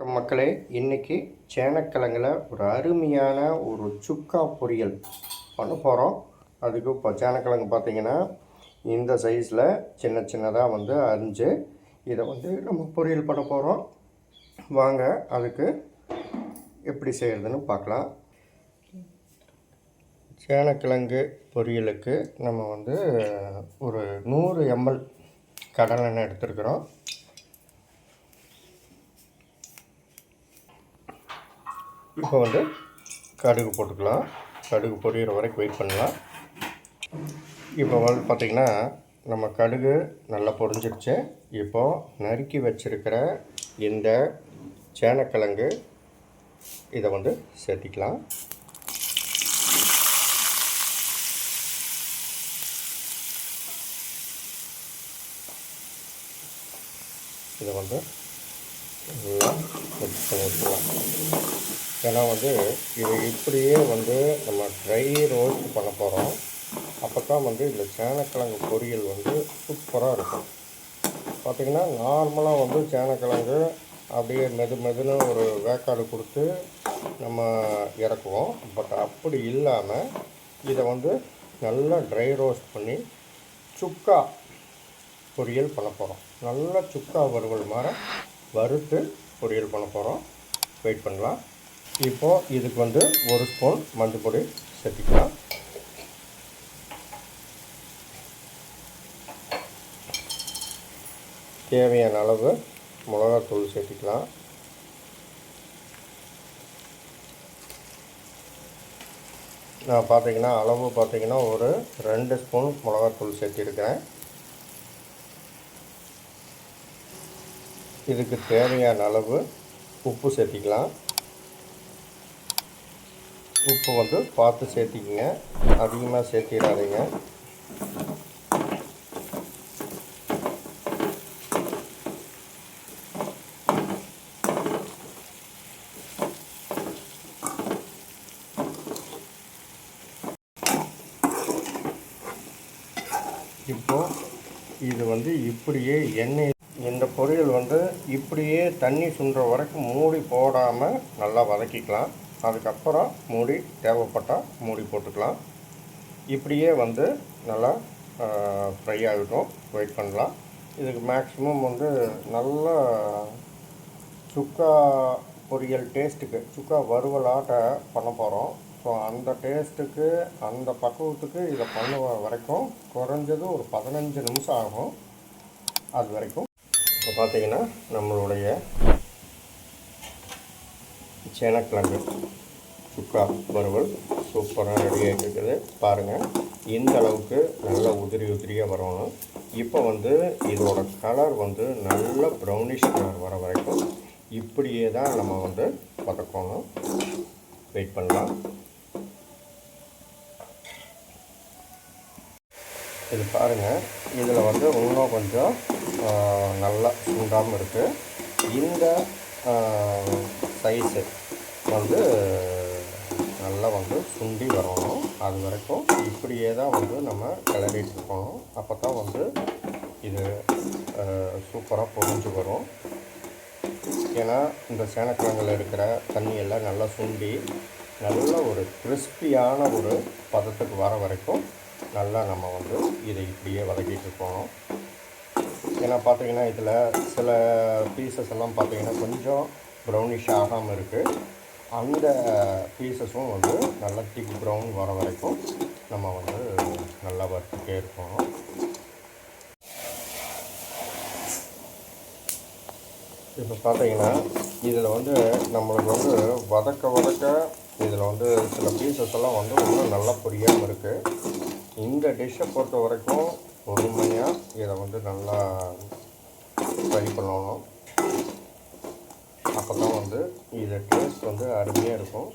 மக்களே இன்னைக்கு சேனக்கிழங்குல ஒரு அருமையான ஒரு சுக்கா பொரியல் பண்ண போகிறோம் அதுக்கு இப்போ சேனக்கிழங்கு பார்த்திங்கன்னா இந்த சைஸில் சின்ன சின்னதாக வந்து அரிஞ்சு இதை வந்து நம்ம பொரியல் பண்ண போகிறோம் வாங்க அதுக்கு எப்படி செய்கிறதுன்னு பார்க்கலாம் சேனக்கிழங்கு பொரியலுக்கு நம்ம வந்து ஒரு நூறு எம்எல் கடலெண்ணெய் எடுத்துருக்குறோம். இப்போ வந்து கடுகு போட்டுக்கலாம். கடுகு பொரியிற வரைக்கும் வெயிட் பண்ணலாம். இப்போ வந்து பார்த்திங்கன்னா நம்ம கடுகு நல்லா பொரிஞ்சிருச்சு இப்போது நறுக்கி வச்சுருக்கிற இந்த சேனக்கிழங்கு இதை வந்து சேர்த்திக்கலாம். இதை வந்து நல்லா மிக்ஸ் பண்ணி வச்சுக்கலாம் ஏன்னா வந்து இது இப்படியே வந்து நம்ம ட்ரை ரோஸ்ட் பண்ண போகிறோம் அப்போ தான் வந்து இந்த சேனக்கிழங்கு பொரியல் வந்து சூப்பராக இருக்கும். பார்த்திங்கன்னா நார்மலாக வந்து சேனக்கிழங்கு அப்படியே மெது மெதுன்னு ஒரு வேக்காடு கொடுத்து நம்ம இறக்குவோம். பட் அப்படி இல்லாமல் இதை வந்து நல்லா ட்ரை ரோஸ்ட் பண்ணி சுக்கா பொரியல் பண்ண போகிறோம் நல்லா சுக்கா வறுவல் மாதிரி வறுத்து பொரியல் பண்ண போகிறோம் வெயிட் பண்ணலாம். இப்போது இதுக்கு வந்து ஒரு ஸ்பூன் மஞ்சள் பொடி சேர்த்திக்கலாம். தேவையான அளவு மிளகாத்தூள் சேர்த்திக்கலாம். நான் பார்த்தீங்கன்னா அளவு பார்த்தீங்கன்னா ஒரு ரெண்டு ஸ்பூன் மிளகாத்தூள் சேர்த்திருக்கிறேன். இதுக்கு தேவையான அளவு உப்பு சேர்த்திக்கலாம். உப்பு வந்து பார்த்து சேர்த்திக்கிங்க. அதிகமாக சேர்த்திடாதீங்க. இப்போ இது வந்து இப்படியே எண்ணெய் இந்த பொரியல் வந்து இப்படியே தண்ணி சுன்ற வரைக்கும் மூடி போடாமல் நல்லா வதக்கிக்கலாம். அதுக்கப்புறம் மூடி தேவைப்பட்டால் மூடி போட்டுக்கலாம். இப்படியே வந்து நல்லா ஃப்ரை ஆகட்டும். வெயிட் பண்ணலாம். இதுக்கு மேக்ஸிமம் வந்து நல்லா சுக்கா பொரியல் டேஸ்ட்டுக்கு சுக்கா வறுவலாட்ட பண்ண போகிறோம் ஸோ அந்த டேஸ்ட்டுக்கு அந்த பக்குவத்துக்கு இதை பண்ண வரைக்கும் குறைஞ்சது ஒரு பதினஞ்சு நிமிஷம் ஆகும். அது வரைக்கும். இப்போ பார்த்தீங்கன்னா நம்மளுடைய சேனக்கிழங்கு சுக்கா வறுவல் சூப்பராக ரெடி ஆகிட்டு இருக்குது. பாருங்கள் இந்த அளவுக்கு நல்லா உதிரி உதிரியாக வரணும். இப்போ வந்து இதோட கலர் வந்து நல்ல ப்ரௌனிஷ் கலர் வர வரைக்கும் இப்படியே தான் நம்ம வந்து பதக்கணும் வெயிட் பண்ணலாம். இது பாருங்கள் இதில் வந்து இன்னும் கொஞ்சம் நல்லா சுண்டாமல் இருக்குது இந்த சைஸு வந்து நல்லா வந்து சுண்டி வரணும். அது வரைக்கும் இப்படியே தான் வந்து நம்ம கிளறிட்டு இருக்கணும். அப்போ தான் வந்து இது சூப்பராக பொறிஞ்சு வரும். ஏன்னா இந்த சேனக்கிழங்கில் இருக்கிற தண்ணியெல்லாம் நல்லா சுண்டி நல்ல ஒரு கிறிஸ்பியான ஒரு பதத்துக்கு வர வரைக்கும் நல்லா நம்ம வந்து இதை இப்படியே வதக்கிட்டு இருக்கணும். ஏன்னா பார்த்திங்கன்னா இதில் சில பீசஸ் எல்லாம் பார்த்தீங்கன்னா கொஞ்சம் ப்ரௌனிஷ் ஆகாமல் இருக்குது அந்த பீசஸும் வந்து நல்லா திக் ப்ரௌன் வர வரைக்கும் நம்ம வந்து நல்லா வறுத்துட்டே இருக்கணும். இப்போ பார்த்தீங்கன்னா இதில் வந்து நம்மளுக்கு வந்து வதக்க வதக்க இதில் வந்து சில பீசஸ் எல்லாம் வந்து இன்னும் நல்லா புரியாமல் இருக்குது இந்த டிஷ்ஷை பொறுத்த வரைக்கும் பொறுமையாக இதை வந்து நல்லா சரி பண்ணணும். அப்போ தான் வந்து இது டேஸ்ட் வந்து அருமையாக இருக்கும்.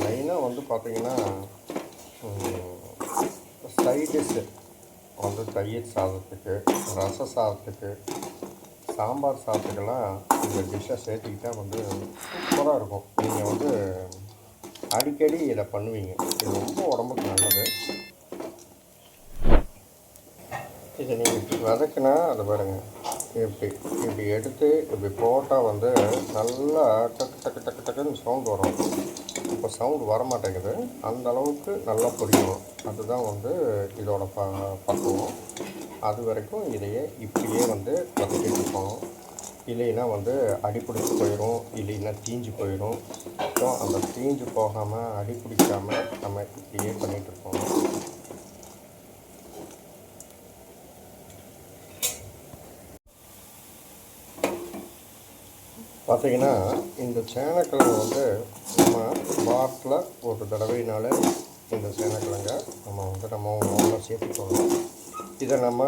மெயினாக வந்து பார்த்திங்கன்னா சைடிஷ்ஷு வந்து தயிர் சாதத்துக்கு ரச சாதத்துக்கு சாம்பார் சாதத்துக்கெல்லாம் இந்த டிஷ்ஷை சேர்த்துக்கிட்டால் வந்து சூப்பராக இருக்கும். நீங்கள் வந்து அடிக்கடி இதை பண்ணுவீங்க. இது ரொம்ப உடம்புக்கு நல்லது. இதை நீங்கள் வதக்குனா அதை பாருங்கள் இப்படி இப்படி எடுத்து இப்படி போட்டால் வந்து நல்லா டக்கு டக்கு டக்கு டக்குன்னு சவுண்ட் வரும். இப்போ சவுண்ட் வர மாட்டேங்குது அந்த அளவுக்கு நல்லா பிடிக்கும் அதுதான் வந்து இதோட ப பக்குவம். அது வரைக்கும் இதையே இப்படியே வந்து கற்றுக்கிட்டு இருக்கணும் இல்லைன்னா வந்து அடிப்பிடிச்சு போயிடும் இல்லைன்னா தீஞ்சு போயிடும் ஸோ அந்த தீஞ்சு போகாமல் அடிப்பிடிக்காமல் நம்ம இப்படியே பண்ணிகிட்டு பார்த்தீங்கன்னா இந்த சேனக்கிழங்கு வந்து நம்ம வாரத்தில் ஒரு தடவைனால இந்த சேனக்கிழங்கை நம்ம வந்து நம்ம உணவில் சேர்த்துக்கணும் இதை நம்ம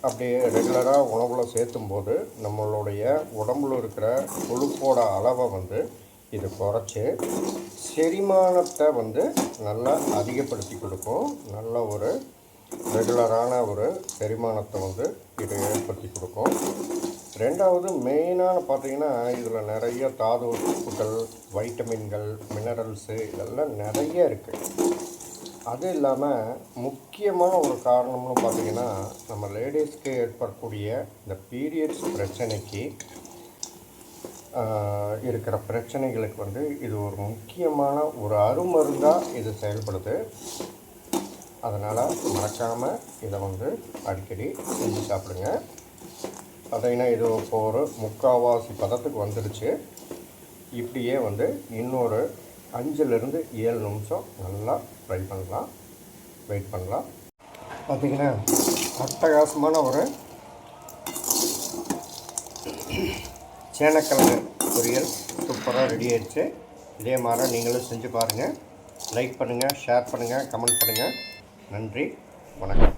அப்படியே ரெகுலராக உணவில் சேர்த்தும்போது நம்மளுடைய உடம்புல இருக்கிற கொழுப்போட அளவை வந்து இது குறைச்சி செரிமானத்தை வந்து நல்லா அதிகப்படுத்தி கொடுக்கும். நல்ல ஒரு ரெகுலரான ஒரு செரிமானத்தை வந்து இது ஏற்படுத்தி கொடுக்கும். ரெண்டாவது மெயினான பார்த்தீங்கன்னா இதில் நிறைய தாது உப்புகள் வைட்டமின்கள் மினரல்ஸு இதெல்லாம் நிறைய இருக்குது அது இல்லாமல் முக்கியமான ஒரு காரணம்னு பார்த்தீங்கன்னா நம்ம லேடிஸ்க்கு ஏற்படக்கூடிய இந்த பீரியட்ஸ் பிரச்சனைக்கு இருக்கிற பிரச்சனைகளுக்கு வந்து இது ஒரு முக்கியமான ஒரு அருமருந்தாக இது செயல்படுது. அதனால் மறக்காமல் இதை வந்து அடிக்கடி செஞ்சு சாப்பிடுங்க. பார்த்தீங்கன்னா இது இப்போ ஒரு முக்கால்வாசி பதத்துக்கு வந்துடுச்சு. இப்படியே வந்து இன்னொரு அஞ்சுலேருந்து ஏழு நிமிஷம் நல்லா ஃப்ரை பண்ணலாம். வெயிட் பண்ணலாம். பார்த்திங்கன்னா அட்டகாசமான ஒரு சேனக்கிழங்கு பொரியல் சூப்பராக ரெடி ஆயிடுச்சு. இதே மாதிரி நீங்களும் செஞ்சு பாருங்கள் லைக் பண்ணுங்கள் ஷேர் பண்ணுங்கள் கமெண்ட் பண்ணுங்கள் நன்றி வணக்கம்.